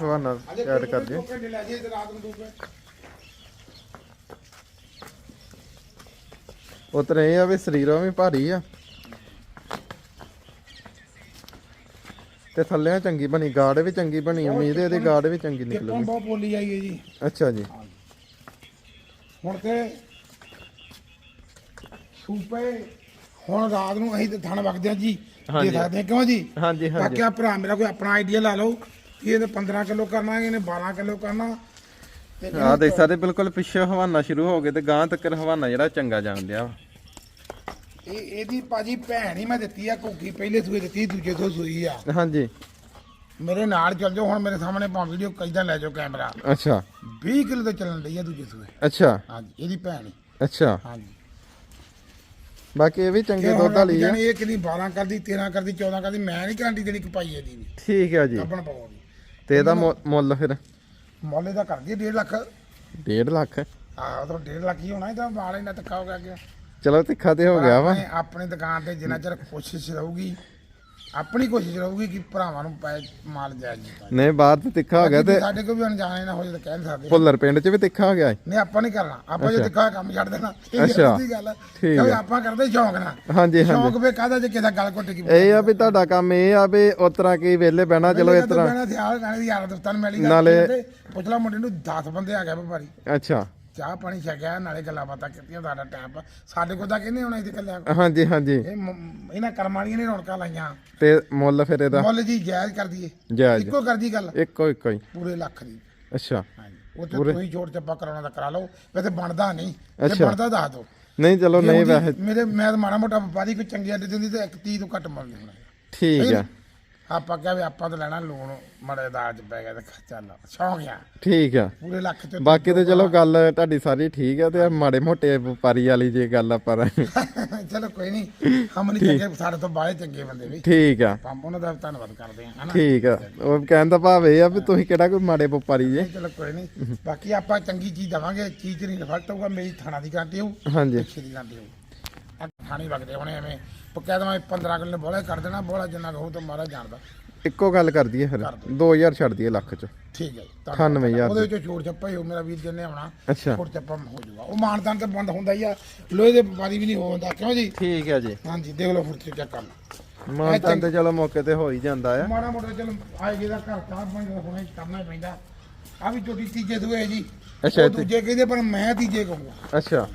ਹਵਾਨਾ ਐਡ ਕਰ ਜੇ ਜੇ ਉਤਰੇ ਆ ਵੀ ਸਰੀਰੋਂ ਵੀ ਭਾਰੀ ਆ। ਤੇ ਥੱਲੇ ਚੰਗੀ ਬਣੀ ਗਾੜ ਵੀ ਚੰਗੀ ਬਣੀ ਉਮੀਦ ਹੈ ਇਹਦੀ ਗਾੜ ਵੀ ਚੰਗੀ ਨਿਕਲੂਗੀ। ਬਹੁਤ ਬੋਲੀ ਆਈ ਹੈ ਜੀ। ਅੱਛਾ ਜੀ। ਹੁਣ ਤੇ ਸੂਪੇ ਹੁਣ ਰਾਤ ਨੂੰ ਅਸੀਂ ਤੇ ਥਣ ਵਗਦੇ ਆ ਜੀ ਦੇ। ਸਕਦੇ ਹਾਂ, ਕਿਉਂ ਜੀ? ਹਾਂਜੀ ਹਾਂਜੀ। ਬਾਕੀ ਆ ਭਰਾ ਮੇਰਾ ਕੋਈ ਆਪਣਾ ਆਈਡੀਆ ਲਾ ਲਓ ਕਿ ਇਹਨੇ 15 ਕਿਲੋ ਕਰਨਾ ਇਹਨੇ 12 ਕਿਲੋ ਕਰਨਾ। ਆ ਦੇਖ ਸਕਦੇ ਬਿਲਕੁਲ ਪਿੱਛੇ ਹਵਾਨਾ ਸ਼ੁਰੂ ਹੋ ਗਏ ਤੇ ਗਾਂ ਤੱਕ ਹਵਾਨਾ ਜਿਹੜਾ ਚੰਗਾ ਜਾਣ ਵਾ। ਇਹ ਇਹਦੀ ਭਾਜੀ ਭੈਣ ਹੀ ਮੈਂ ਦਿੱਤੀ ਆ ਘੁੱਗੀ ਪਹਿਲੇ ਸੂਏ ਦਿੱਤੀ ਦੂਜੇ ਤੋਂ ਸੂਈ ਆ। ਹਾਂਜੀ। ਮੇਰੇ ਨਾਲ ਚੱਲ ਜਾਓ ਹੁਣ ਮੇਰੇ ਸਾਹਮਣੇ ਪਾ ਵੀਡੀਓ ਕਿਦਾਂ ਲੈ ਜਾਓ ਕੈਮਰਾ ਅੱਛਾ। 20 ਕਿਲੋ ਤੇ ਚੱਲਣ ਲਈ ਆ ਦੂਜੇ ਸੂਏ। ਅੱਛਾ। ਹਾਂਜੀ ਇਹਦੀ ਭੈਣ ਹੀ। ਅੱਛਾ। ਹਾਂਜੀ। ਬਾਕੀ ਇਹ ਵੀ ਚੰਗੇ ਦੁੱਧ ਵਾਲੀ ਆ। ਇਹ ਕਿੰਨੀ 12 ਕਰਦੀ 13 ਕਰਦੀ 14 ਕਰਦੀ ਮੈਂ ਨਹੀਂ ਗਾਰੰਟੀ ਦੇਣੀ ਕਪਾਈ ਇਹਦੀ ਵੀ। ਠੀਕ ਹੈ ਜੀ। ਕੱਪਣ ਪਾਉਗੀ। ਤੇ ਇਹਦਾ ਮੁੱਲ ਫਿਰ? ਮੁੱਲ ਦਾ ਕਰਦੀ 1.5 ਲੱਖ। 1.5 ਲੱਖ। ਆਹ ਤਾਂ 1.5 ਲੱਖ ਹੀ ਹੋਣਾ ਇਹਦਾ ਮਾਲ ਇਹਨਾਂ ਤੱਕਾ ਹੋ ਗਿਆ ਅੱਗੇ ਚਲੋ ਤਿੱਖਾ ਤੇ ਹੋ ਗਿਆ ਵਾ ਆਪਣੇ- ਆਪਣੀ ਦੁਕਾਨ ਤੇ ਜਿੰਨਾ ਚਿਰ ਕੋਸ਼ਿਸ਼ ਰਹੂਗੀ ਆਪਣੀ ਕੋਸ਼ਿਸ਼ ਰਹੂਗੀ ਕਿ ਭਰਾਵਾਂ ਨੂੰ ਪੈ ਮਾਲ ਜਾਇਜ਼ ਜੀ ਪਾਏ। ਨਹੀਂ ਬਾਹਰ ਤੇ ਤਿੱਖਾ ਹੋ ਗਿਆ ਤੇ ਸਾਡੇ ਕੋਲ ਵੀ ਅਣਜਾਣੇ ਨਾ ਹੋ ਜਾਏ ਤਾਂ ਕਹਿ ਨਹੀਂ ਸਕਦੇ ਭੁੱਲਰ ਪਿੰਡ 'ਚ ਵੀ ਤਿੱਖਾ ਹੋ ਗਿਆ। ਨਹੀਂ ਆਪਾਂ ਨਹੀਂ ਕਰਨਾ ਆਪਾਂ ਜੇ। ਦਿਖਾ ਕੰਮ ਛੱਡ ਦੇਣਾ ਇਹ ਅੱਛਾ। ਸਿੱਧੀ ਗੱਲ ਹੈ ਠੀਕ ਹੈ। ਆਪਾਂ ਕਰਦੇ ਸ਼ੌਂਕ ਨਾਲ ਹਾਂਜੀ ਹਾਂਜੀ ਸ਼ੌਂਕ ਵੇ ਕਾਹਦਾ ਜੇ ਕਿਸੇ ਗਲ ਘੁੱਟ ਕੇ ਇਹ ਆ ਵੀ ਤੁਹਾਡਾ ਕੰਮ ਇਹ ਆ ਵੀ ਉਸ ਤਰ੍ਹਾਂ ਕੀ ਵਿਹਲੇ ਬਹਿਣਾ ਚਲੋ ਇਸ ਤਰ੍ਹਾਂ ਮੈਂ ਸਿਆਲ ਗਾਣੇ ਦੀ ਯਾਰ ਦੋਸਤਾਂ ਨੂੰ ਮਿਲੀ ਨਾਲੇ- ਪੁੱਛਲਾ ਮੁੰਡੇ ਨੂੰ 10 ਬੰਦੇ ਆ ਗਏ ਵਪਾਰੀ ਅੱਛਾ ਚਾਹ ਪਾਣੀ ਛਕਿਆ ਨਾਲੇ ਗੱਲਾਂ ਬਾਤਾਂ ਕੀਤੀਆਂ ਸਾਡਾ ਟਾਈਮ। ਸਾਡੇ ਕੋਲ ਤਾਂ ਕਹਿੰਦੇ ਹੋਣਾ ਇੱਥੇ ਕੱਲਿਆਂ ਹਾਂਜੀ ਹਾਂਜੀ। ਇਹ ਮ- ਇਹਨਾਂ ਕਰਮ ਵਾਲੀਆਂ ਨੇ ਰੌਣਕਾਂ ਲਾਈਆਂ। ਤੇ ਮੁੱਲ ਫਿਰ ਇਹਦਾ? ਮੁੱਲ ਜੀ ਜਾਇਜ਼ ਕਰ ਦਈਏ। ਜਾਇਜ਼। ਇੱਕੋ ਕਰਦੀ ਗੱਲ। ਇੱਕੋ ਇੱਕੋ ਹੀ। ਪੂਰੇ ਲੱਖ ਦੀ। ਅੱਛਾ। ਹਾਂਜੀ। ਉਹ ਤੇ ਤੁਸੀਂ ਛੋਟ ਚੱਪਾ ਕਰਾਉਣਾ ਤਾਂ ਕਰਾ ਲਓ। ਵੈਸੇ ਬਣਦਾ ਨਹੀਂ। ਜੇ ਅੱਛਾ। ਬਣਦਾ ਦੱਸ ਦਿਓ। ਨਹੀਂ ਚਲੋ ਜੇ ਨਹੀਂ ਉਹਦੀ- ਵੈਸੇ ਮੇਰੇ ਮੈਂ ਤਾਂ ਮਾੜਾ ਮੋਟਾ ਵਪਾਰੀ ਕੋਈ ਚੰਗੀ ਅੱਡੀ ਦਿੰਦੀ ਤੇ ਇੱਕ 30 ਤੋਂ ਘੱਟ ਮੁੱਲ ਨਹੀਂ ਹੋਣਾ। ਠੀਕ ਆ। ਆਪਾਂ ਕਿਹਾ ਵੀ ਆਪਾਂ ਤਾਂ ਲੈਣਾ ਲੋਨ ਮੜੇ ਦਾਜ ਪੈ ਗਿਆ ਤੇ ਚੱਲ ਸ਼ੌਂਕ ਆ। ਠੀਕ ਆ। ਪੂਰੇ ਲੱਖ ਚ ਬਾਕੀ ਤੇ ਚਲੋ ਗੱਲ ਤੁਹਾਡੀ ਸਾਰੀ ਠੀਕ ਆ ਤੇ ਮਾੜੇ ਮੋਟੇ ਵਪਾਰੀ ਵਾਲੀ ਜੇ ਗੱਲ ਆਪਾਂ ਚਲੋ ਕੋਈ ਨਹੀਂ ਹਮ ਨਹੀਂ ਚੰਗੇ ਸਾਡੇ ਤੋਂ ਬਾਹਲੇ ਚੰਗੇ ਬੰਦੇ ਵੀ। ਠੀਕ ਆ। ਆਪਾਂ ਉਹਨਾਂ ਦਾ ਧੰਨਵਾਦ ਕਰਦੇ ਹਾਂ ਹਨਾ? ਠੀਕ ਆ। ਉਹ ਕਹਿਣ ਦਾ ਭਾਵ ਇਹ ਆ ਵੀ ਤੁਸੀਂ ਕਿਹੜਾ ਕੋਈ ਮਾੜੇ ਵਪਾਰੀ ਜੇ। ਚਲੋ ਕੋਈ ਨਹੀਂ ਬਾਕੀ ਆਪਾਂ ਚੰਗੀ ਚੀਜ਼ ਦਵਾਂਗੇ ਚੀਜ਼ ਨਹੀਂ ਫਲਟ ਹੋਊਗਾ ਮੇਰੀ ਥਾਣਾ ਦੀ ਗਾਂਟੀ ਹੋਊ ਹਾਂਜੀ। ਦੀ ਗਾਂਟੀ ਹੋਊ। ਆ ਥਾਣੀ ਵਗਦੇ ਹੋਣੇ ਐਵੇਂ। ਪੱਕਾ ਤਾਂ ਮੈਂ 15 ਕਿਲੋ ਬੋਲੇ ਕਰ ਦੇਣਾ ਬੋਲਾ ਜਿੰਨਾ ਕਹੂ ਤਾਂ ਮਾਰਾ ਜਾਣਦਾ। ਇੱਕੋ ਗੱਲ ਕਰ ਦਈਏ ਫਿਰ 2000 ਛੱਡ ਦਈਏ ਲੱਖ ਚ। ਠੀਕ ਹੈ ਜੀ, ਧੰਨਵਾਦ। 98,000 ਉਹਦੇ ਵਿੱਚੋਂ ਛੋੜ ਛੱਪਾ ਹੀ ਹੋ ਮੇਰਾ ਵੀਰ ਜੰਨੇ ਆਉਣਾ ਅੱਛਾ। ਛੋੜ ਛੱਪਾ ਹੋ ਜਾਊਗਾ। ਉਹ ਮਾਨਤਾਨ ਤੇ ਬੰਦ ਹੁੰਦਾ ਹੀ ਆ ਲੋਹੇ ਦੇ ਵਪਾਰੀ ਵੀ ਨਹੀਂ ਹੋ ਹੁੰਦਾ ਕਿਉਂ ਜੀ? ਠੀਕ ਆ ਜੀ। ਹਾਂਜੀ ਦੇਖ ਲਓ ਫੁਰਤੀ ਚੈੱਕ ਕਰ ਲਓ। ਤੇ ਚਲੋ ਮੌਕੇ ਤੇ ਹੋ ਹੀ ਜਾਂਦਾ ਆ। ਮਾੜਾ ਮੋਟਾ ਚਲੋ ਆਏ ਦਾ ਘਰ ਬਣ ਕੇ ਹੁਣੇ ਕਰਨਾ ਹੀ ਪੈਂਦਾ। ਆ ਵੀ ਛੋਟੀ ਤੀਜੇ ਦੂਏ ਜੀ। ਅੱਛਾ, ਉਹ। ਦੂਜੇ ਕਹਿੰਦੇ ਪਰ ਮੈਂ ਤੀਜੇ ਕਹੂੰਗਾ। ਅੱਛਾ।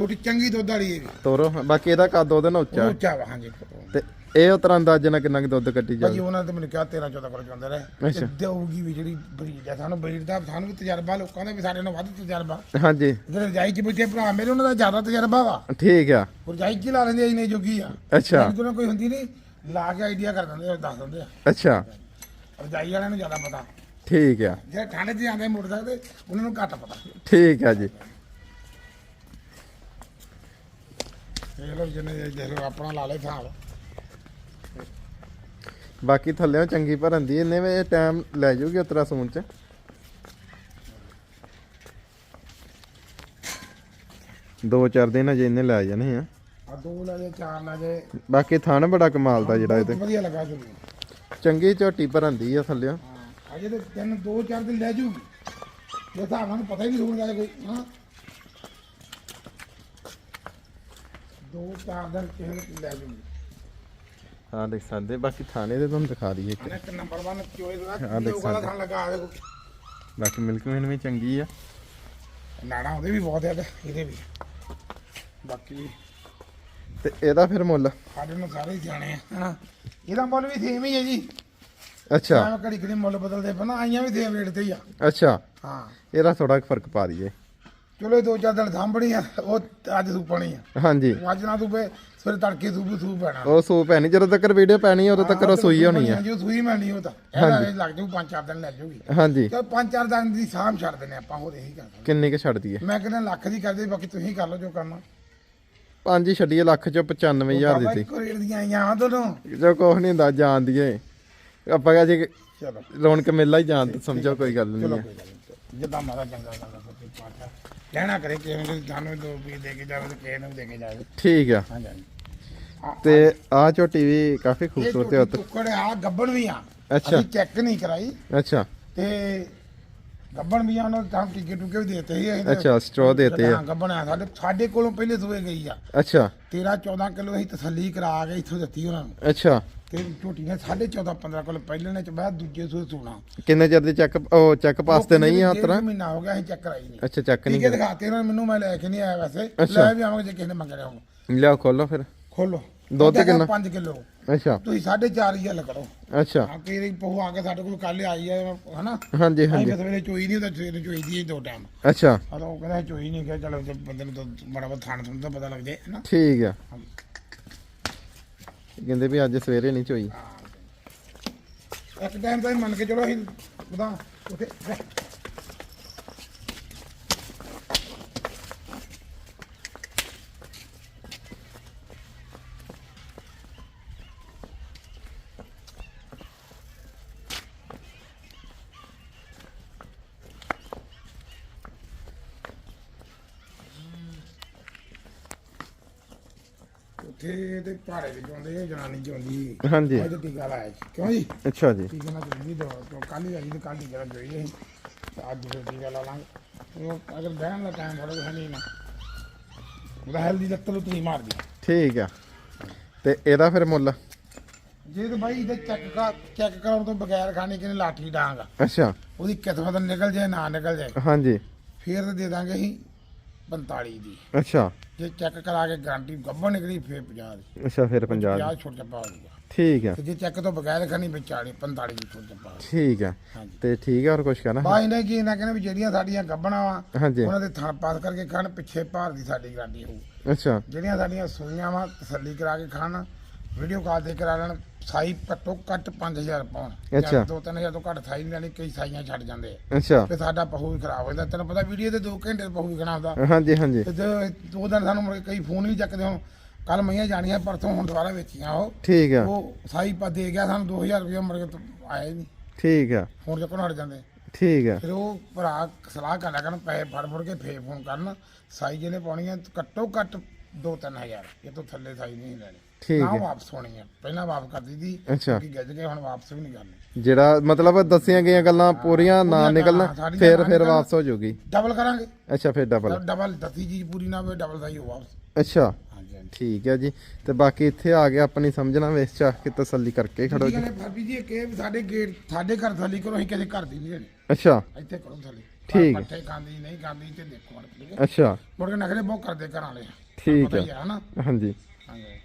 ਛੋਟੀ ਚੰਗੀ ਦੁੱਧ ਵਾਲੀ ਇਹ ਵੀ। ਤੋਰੋ ਬਾਕੀ ਇਹਦਾ ਕੱਦ ਉਹਦੇ ਨਾਲ ਉੱਚਾ। ਉੱਚਾ ਵਾ ਹਾਂਜੀ। ਤੇ ਇਹ ਉਤਰਾਂ ਅੰਦਾਜ਼ੇ ਨਾਲ ਕਿੰਨਾ ਕੁ ਦੁੱਧ ਕੱਟੀ ਭਾਜੀ ਜਾ ਉਹਨਾਂ ਤੇ ਮੈਨੂੰ ਕਿਹਾ 13 14 ਕਿਲੋ ਜਾਂਦੇ ਰਹੇ। ਅੱਛਾ। ਤੇ ਦੇਊਗੀ ਵੀ ਜਿਹੜੀ ਬਰੀਡ ਆ ਸਾਨੂੰ ਬਰੀਡ ਦਾ ਸਾਨੂੰ ਵੀ ਤਜਰਬਾ ਲੋਕਾਂ ਦਾ ਵੀ ਸਾਡੇ ਨਾਲ ਵੱਧ ਤਜਰਬਾ। ਹਾਂਜੀ। ਜਿਹੜੇ ਰਜਾਈ 'ਚ ਬੈਠੇ ਭਰਾ ਮੇਰੇ ਉਹਨਾਂ ਦਾ ਜ਼ਿਆਦਾ ਤਜਰਬਾ ਵਾ। ਠੀਕ ਆ। ਉਹ ਰਜਾਈ 'ਚ ਹੀ ਲਾ ਲੈਂਦੇ ਇੰਨੇ ਜੋਗੀ ਆ। ਅੱਛਾ। ਜਿਹਨਾਂ ਕੋਈ ਹੁੰਦੀ ਨਹੀਂ ਲਾ ਕੇ ਆਈਡੀਆ ਕਰ ਦਿੰਦੇ ਆ ਦੱਸ ਦਿੰਦੇ ਆ। ਅੱਛਾ। ਰਜਾਈ ਵਾਲਿਆਂ ਨੂੰ ਜ਼ਿਆਦਾ ਪਤਾ। ਠੀਕ ਆ। ਜਿਹੜੇ ਠੰਡ 'ਚ ਜਾਂਦੇ ਮੋਟਰਸਾਈਕਲ ਤੇ ਉਹਨਾਂ ਨੂੰ ਘੱਟ ਪਤਾ। ਠੀਕ ਆ ਜੀ। ਦੇਖ ਲਓ ਜਿਹਨੇ ਦੇਖ ਲਓ ਆਪਣਾ ਲਾ ਲੈ ਹਿਸਾਬ। ਬਾਕੀ ਥੱਲੇੋਂ ਚੰਗੀ ਭਰਨ ਦੀ ਇਹਨੇ ਵੇ ਟਾਈਮ ਲੈ ਜਾਊਗੀ ਉਤਰਾ ਸੂਣ ਚ। ਦੋ ਚਾਰ ਦਿਨ ਅਜੇ ਇਹਨੇ ਲੈ ਜਾਣੇ ਆ। ਆ ਦੋ ਲੈ ਜੇ ਚਾਰ ਲੈ ਜੇ। ਬਾਕੀ ਥਣ ਬੜਾ ਕਮਾਲ ਦਾ ਜਿਹੜਾ ਇਹਦੇ ਵਧੀਆ ਲੱਗਾ ਤੁਹਾਨੂੰ ਚੰਗੀ ਝੋਟੀ ਭਰਨ ਦੀ ਆ ਥੱਲਿਓ। ਹਾਂ ਅਜੇ ਤੇ ਤਿੰਨ ਦੋ ਚਾਰ ਦਿਨ ਲੈ ਜੂਗੀ। ਜੇ ਹਿਸਾਬ ਨਾਲ ਪਤਾ ਹੀ ਨਹੀਂ ਹੋਊਗਾ ਕੋਈ ਹਾਂ। ਦੋ ਚਾਰ ਦਿਨ ਕਿਸੇ ਨੂੰ ਲੈ ਜੂਗੀ। ਹਾਂ ਦੇਖ ਸਕਦੇ। ਬਾਕੀ ਥਾਣੇ ਦੇ ਤੁਹਾਨੂੰ ਦਿਖਾ ਦਈਏ ਇੱਕ। ਨੰਬਰ 1 ਚੋਏ ਦਾ ਹਾਂ, ਦੇਖ ਉਹ ਵਾਲਾ ਸਕਦੇ। ਥਾਂ ਲਗਾ ਦੇਖੋ ਬਾਕੀ ਮਿਲਕਮੈਨ ਵੀ ਚੰਗੀ ਆ। ਨਾੜਾ ਉਹਦੇ ਵੀ ਬਹੁਤ ਹੈ ਤੇ ਇਹਦੇ ਵੀ। ਬਾਕੀ ਤੇ ਇਹਦਾ ਫਿਰ ਮੁੱਲ? ਸਾਡੇ ਨੂੰ ਸਾਰੇ ਹੀ ਜਾਣੇ ਆ ਹਨਾ? ਇਹਦਾ ਮੁੱਲ ਵੀ ਸੇਮ ਹੀ ਹੈ ਜੀ। ਅੱਛਾ। ਐਵੇਂ ਘੜੀ ਘੜੀ ਮੁੱਲ ਬਦਲਦੇ ਪਏ ਨਾ ਆਈਆਂ ਵੀ ਸੇਮ ਰੇਟ ਤੇ ਹੀ ਆ। ਅੱਛਾ। ਹਾਂ। ਇਹਦਾ ਥੋੜਾ ਫ਼ਰਕ ਪਾ ਦਈਏ। ਚਲੋ ਦੋ ਚਾਰ ਦਿਨ ਸਾਂਭਣੀ ਆ ਉਹ ਅੱਜ ਸੂਪਣੀ ਆ। ਹਾਂਜੀ। ਅੱਜ ਨਾ ਸੂਪੇ ਸਵੇਰੇ ਤੜਕੇ ਸੂਪ ਸੂਪ ਪੈਣਾ। ਉਹ ਸੂਪ ਹੈ ਨਹੀਂ ਜਦੋਂ ਤੱਕ ਵੀਡੀਓ ਪੈਣੀ ਆ, ਉਦੋਂ ਤੱਕ ਰਸੋਈ ਹੋਣੀ ਆ। ਜੋ ਸੂਈ ਮਿਲਣੀ ਉਹ ਤਾਂ। ਇਹਦਾ ਇਹ ਲੱਗ ਜਾਊ ਪੰਜ ਚਾਰ ਦਿਨ ਲੱਗ ਜਾਊਗੀ। ਹਾਂਜੀ। ਚਲ ਪੰਜ ਚਾਰ ਦਿਨ ਦੀ ਸਾਂਭ ਛੱਡ ਦਿੰਨੇ ਆਪਾਂ ਹੋਰ ਇਹੀ ਕਰਦੇ ਕਿੰਨੀ ਕੁ ਛੱਡ ਦਈਏ ਮੈਂ ਕਹਿੰਦਾ ਲੱਖ ਦੀ ਕਰਦੇ ਬਾਕੀ ਤੁਸੀਂ ਕਰ ਲਓ ਜੋ ਕਰਨਾ। ਪੰਜ ਹੀ ਛੱਡੀਏ ਲੱਖ ਚੋਂ 95000 ਬਾਬਾ ਦਿੱਤੀ ਇੱਕੋ ਰੇਟ ਦੀਆਂ ਆਈਆਂ ਆ ਦੋਨੋਂ। ਜੋ ਕੁਛ ਨਹੀਂ ਹੁੰਦਾ ਜਾਣ ਦੀਏ। ਆਪਾਂ ਕਹਾਂ ਜੀ ਚਲੋ। ਰੌਣਕ ਮੇਲਾ ਹੀ ਜਾਣ ਸਮਝੋ ਕੋਈ ਗੱਲ ਨਹੀਂ ਚਲੋ ਹੈ। ਕੋਈ ਗੱਲ ਨੀ। ਜਿੱਦਾਂ ਮਾਰਾ ਚੰਗਾ ਕਰਦਾ ਸੱਚੀ ਪਾਠਾ ਲੈਣਾ ਕਰੇ ਕਿਸੇ ਨੂੰ ਤੁਹਾਨੂੰ ਦੋ ਵੀ ਦੇ ਕੇ ਜਾਵੇ ਤੇ ਕਿਸੇ ਨੂੰ ਦੇ ਕੇ ਜਾਵੇ। ਠੀਕ ਆ। ਹਾਂਜੀ ਹਾਂਜੀ ਤੇ ਆ ਝੋਟੀ ਵੀ ਕਾਫੀ ਇਹ ਖੂਬਸੂਰਤ ਹੈ ਉੱਤ ਟੁੱਕੜ ਆ ਗੱਬਣ ਵੀ ਆ। ਅੱਛਾ। ਅਸੀਂ ਚੈੱਕ ਨਹੀਂ ਕਰਾਈ। ਅੱਛਾ। ਤੇ ਗੱਬਣ ਵੀ ਆ ਉਹਨਾਂ ਤਾਂ ਟਿੱਕੇ ਟੁੱਕੇ ਵੀ ਦੇਤੇ ਸੀ ਅਸੀਂ ਤਾਂ- ਅੱਛਾ ਸਟ੍ਰੋ ਦੇਤੇ ਆ। ਹਾਂ ਗੱਬਣ ਆ ਸਾਡੇ ਸਾਡੇ ਕੋਲੋਂ ਪਹਿਲੇ ਸੂਏ ਗਈ ਆ। ਅੱਛਾ। 13 14 ਕਿਲੋ ਅਸੀਂ ਤਸੱਲੀ ਕਰਾ ਕੇ ਇੱਥੋਂ ਦਿੱਤੀ ਉਹਨਾਂ ਨੂੰ। ਅੱਛਾ। ਤੇ ਝੋਟੀ ਨੇ 14.5 15 ਕੋਲ ਪਹਿਲੇ ਨੇ ਚ ਬਾਅਦ ਦੂਜੇ ਸੂਏ ਸੋਣਾ। ਕਿੰਨੇ ਚਿਰ ਦੀ ਚੈੱਕ ਉਹ ਚੈੱਕ ਪਾਸ ਤੇ ਨਹੀਂ ਆ ਉਤਰਾ ਮਹੀਨਾ ਹੋ ਗਿਆ ਅਸੀਂ ਚੱਕ ਕਰਾਈ ਨਹੀਂ। ਅੱਛਾ ਚੈੱਕ ਨਹੀਂ ਹੈ ਦਿਖਾਤੇ ਉਹਨਾਂ ਨੇ ਮੈਨੂੰ ਮੈਂ ਲੈ ਕੇ ਨਹੀਂ ਆਇਆ ਵੈਸੇ। ਲੈ ਵੀ ਆਵਾਂਗੇ ਜੇ ਕਿਸੇ ਨੇ ਮੰਗਣਾ ਹੋਊਗਾ ਲਿਆਓ ਖੋਲੋ ਫਿਰ। ਖੋਲੋ। ਦੁੱਧ ਕਿੰਨਾ? 5 ਕਿਲੋ। ਅੱਛਾ। ਤੁਸੀਂ 4.5 ਹੀ ਹੱਲ ਕਰੋ। ਅੱਛਾ। ਆ ਕੇ ਪਹੂ ਆ ਕੇ ਸਾਡੇ ਕੋਲ ਕੱਲ ਆਈ ਹੈ ਹਨਾ? ਹਾਂਜੀ ਹਾਂਜੀ। ਫਿਰ ਸਵੇਰੇ ਚੋਈ ਨਹੀਂ ਹੁੰਦਾ ਸਵੇਰੇ ਚੋਈ ਦੀ ਦੋ ਟਾਈਮ ਅੱਛਾ। ਆ ਤਾਂ ਉਹ ਕਹਿੰਦਾ ਚੋਈ ਨਹੀਂ ਕਿ ਚਲੋ ਬੰਦੇ ਨੂੰ ਤਾਂ ਬੜਾ ਥਾਣ ਥੁਣ ਦਾ ਪਤਾ ਲੱਗ ਜਾਏ ਹਨਾ? ਠੀਕ ਆ। ਕਹਿੰਦੇ ਵੀ ਅੱਜ ਸਵੇਰੇ ਨਹੀਂ ਚੋਈ। ਇੱਕ ਟਾਈਮ ਤਾਂ ਅਸੀਂ ਮੰਨ ਕੇ ਚਲੋ ਅਸੀਂ ਬਤਾ ਉਥੇ ਉੱਥੇ ਤੇ ਪਹਾੜੇ ਵਿੱਚ ਆਉਂਦੇ ਜਨਾਨੀ ਚਾਹੁੰਦੀ ਹਾਂਜੀ। ਅੱਜ ਟੀਕਾ ਲਾਇਆ ਸੀ। ਕਿਉਂ ਜੀ? ਅੱਛਾ ਜੀ। ਟੀਕਾ ਨਾਲ ਚੁੰਦੀ ਦੋ ਤੋਂ ਕੱਲ ਹੀ ਆਈ ਤੇ ਕੱਲ ਟੀਕਾ ਨਾਲ ਜੋਈ ਅਸੀਂ ਤੇ ਅੱਜ ਫਿਰ ਟੀਕਾ ਲਾ ਲਾਂਗੇ। ਉਹ ਅਗਰ ਬਹਿਣ ਦਾ ਟਾਈਮ ਥੋੜਾ ਜਿਹਾ ਨਹੀਂ ਨਾ। ਉਹਦਾ ਹੈਲਦੀ ਲੱਤ ਨੂੰ ਤੁਸੀਂ ਮਾਰਦੀ ਠੀਕ ਆ। ਤੇ ਇਹਦਾ ਫਿਰ ਮੁੱਲ? ਜੇ ਤੇ ਬਾਈ ਇਹਦੇ ਚੈੱਕ ਕਰ ਚੈੱਕ ਕਰਾਉਣ ਤੋਂ ਬਗੈਰ ਖਾਣੇ ਕਿਨੇ ਲਾਠੀ ਡਾਂਗ ਅੱਛਾ। ਉਹਦੀ ਕਿਸਮਤ ਨਿਕਲ ਜਾਏ ਨਾ ਨਿਕਲ ਜਾਏ। ਹਾਂਜੀ। ਫੇਰ ਦੇ ਦਾਂਗੇ ਅਸੀਂ। 45 ਦੀ। ਅੱਛਾ। ਜੇ ਚੈੱਕ ਕਰਾ ਕੇ ਗਾਰੰਟੀ ਗੱਬਰ ਨਿਕਲੀ ਫੇਰ 50 ਦੀ। ਅੱਛਾ ਫਿਰ 50 50 ਛੋਟ ਚੱਪਾ ਹੋ ਜਾਊਗਾ ਠੀਕ ਤੇ ਜੇ ਚੈੱਕ ਤੋਂ ਬਗੈਰ ਖਾਣੀ ਵਿੱਚ 40 45 ਦੀ ਛੋਟ ਚੱਪਾ ਹੋ। ਠੀਕ ਹਾਂਜੀ। ਤੇ ਠੀਕ ਆ ਹੋਰ ਕੁਝ ਕਹਿਣਾ? ਬਾਈ ਨੇ ਕੀ ਇਹਨਾਂ ਕਹਿੰਦੇ ਵੀ ਜਿਹੜੀਆਂ ਸਾਡੀਆਂ ਗੱਬਣਾ ਵਾ ਉਹਨਾਂ ਦੇ ਥਾਂ ਪਾਸ ਕਰਕੇ ਖਾਣ ਪਿੱਛੇ ਭਾਰ ਦੀ ਸਾਡੀ ਗਾਰੰਟੀ ਹੋਊ। ਅੱਛਾ। ਜਿਹੜੀਆਂ ਸਾਡੀਆਂ ਸੂਈਆਂ ਵਾ ਤਸੱਲੀ ਕਰਾ ਕੇ ਖਾਣ ਵੀਡੀਓ ਕਾਲ ਤੇ ਕਰਾ ਲੈਣ ਸਾਈ ਘੱਟੋ ਘੱਟ 5000 ਪਾਉਣ। ਅੱਛਾ। 2-3000 ਤੋਂ ਘੱਟ ਸਾਈ ਨਹੀਂ ਲੈਣੀ ਕਈ ਸਾਈਆਂ ਛੱਡ ਜਾਂਦੇ ਆ। ਅੱਛਾ। ਤੇ ਸਾਡਾ ਪਹੂ ਵੀ ਖਰਾਬ ਹੋ ਜਾਂਦਾ। ਤੈਨੂੰ ਪਤਾ ਵੀਡੀਓ ਤੇ 2 ਘੰਟੇ ਪਹੂ ਵੀ ਖਣਾ ਹੁੰਦਾ। ਹਾਂਜੀ ਹਾਂਜੀ। ਤੇ ਜੇ ਦੋ ਦਿਨ ਸਾਨੂੰ ਮੁੜ ਕੇ ਕਈ ਫੋਨ ਵੀ ਚੱਕਦੇ ਹੁਣ ਕੱਲ ਮਈਆਂ ਜਾਣੀਆਂ ਪਰਸੋਂ ਹੁਣ ਦੁਬਾਰਾ ਵੇਚੀਆਂ ਉਹ। ਠੀਕ ਆ। ਉਹ ਸਾਈ ਪਾ ਦੇ ਗਿਆ ਸਾਨੂੰ 2000 ਰੁਪਏ ਮੁੜ ਕੇ ਆਇਆ ਹੀ ਨਹੀਂ। ਠੀਕ ਆ। ਫੋਨ ਚੱਕਣ ਹਟ ਜਾਂਦੇ। ਠੀਕ ਆ। ਫਿਰ ਉਹ ਭਰਾ ਸਲਾਹ ਕਰ ਲਿਆ ਕਰਨ ਪੈਸੇ ਫੜ ਫੜ ਕੇ ਫੇਰ ਫੋਨ ਕਰਨ। ਸਾਈ ਜਿਹਨੇ ਪਾਉਣੀ ਹੈ ਘੱਟੋ ਘੱਟ 2-3000 ਇਹ ਤੋਂ ਥੱਲੇ ਸਾਈ ਨਹੀਂ ਲੈਣੀ। ਠੀਕ ਨਾ ਹੈ। ਵਾਪਸ ਹੋਣੀ ਹੈ ਪਹਿਲਾਂ ਵਾਪਸ ਕਰਦੀ ਸੀ ਅੱਛਾ। ਕਿ ਗੱਜ ਗਏ ਹੁਣ ਵਾਪਸ ਵੀ ਨਹੀਂ ਕਰਨੀ। ਜਿਹੜਾ ਮਤਲਬ ਦੱਸੀਆਂ ਗਈਆਂ ਗੱਲਾਂ ਪੂਰੀਆਂ ਨਾ ਪੂਰੀਆਂ ਨਿਕਲਣ ਸਾਰੀਆਂ ਫਿਰ ਨਾ ਫਿਰ ਨਿਕਲਣ। ਵਾਪਸ ਹੋ ਜਾਊਗੀ। ਡਬਲ ਕਰਾਂਗੇ। ਅੱਛਾ ਫਿਰ ਡਬਲ ਡਬਲ ਦਸੀ ਚੀਜ਼ ਪੂਰੀ ਨਾ ਹੋਵੇ ਡਬਲ ਸਾਈ ਹੋ ਵਾਪਸ। ਅੱਛਾ। ਹਾਂਜੀ ਹਾਂਜੀ। ਠੀਕ ਹੈ ਜੀ। ਤੇ ਬਾਕੀ ਇੱਥੇ ਆ ਕੇ ਆਪਣੀ ਸਮਝਣਾ ਵੇਚ ਚਾ ਕੇ ਤਸੱਲੀ ਕਰਕੇ ਖੜੋ ਜੀ। ਜੀ ਇਹ ਕਿ ਸਾਡੇ ਗੇਟ ਸਾਡੇ ਘਰ ਥੱਲੀ ਕਰੋ ਅਸੀਂ ਕਿਸੇ ਘਰ ਦੀ ਨਹੀਂ ਲੈਣੀ ਅੱਛਾ। ਇੱਥੇ ਕਰੋ ਥੱਲੀ। ਠੀਕ। ਹੈ। ਪੱਠੇ ਖਾਂਦੀ ਨਹੀਂ ਖਾਂਦੀ ਤੇ ਦੇਖੋ ਅੱਛਾ। ਮੁੜ ਕੇ ਨਖਰੇ ਬਹੁਤ ਕਰਦੇ ਘਰਾਂ ਵਾਲੇ। ਠੀਕ ਹੈ ਹੀ ਆ ਨਾ। ਹਾਂਜੀ। ਹਾਂਜੀ।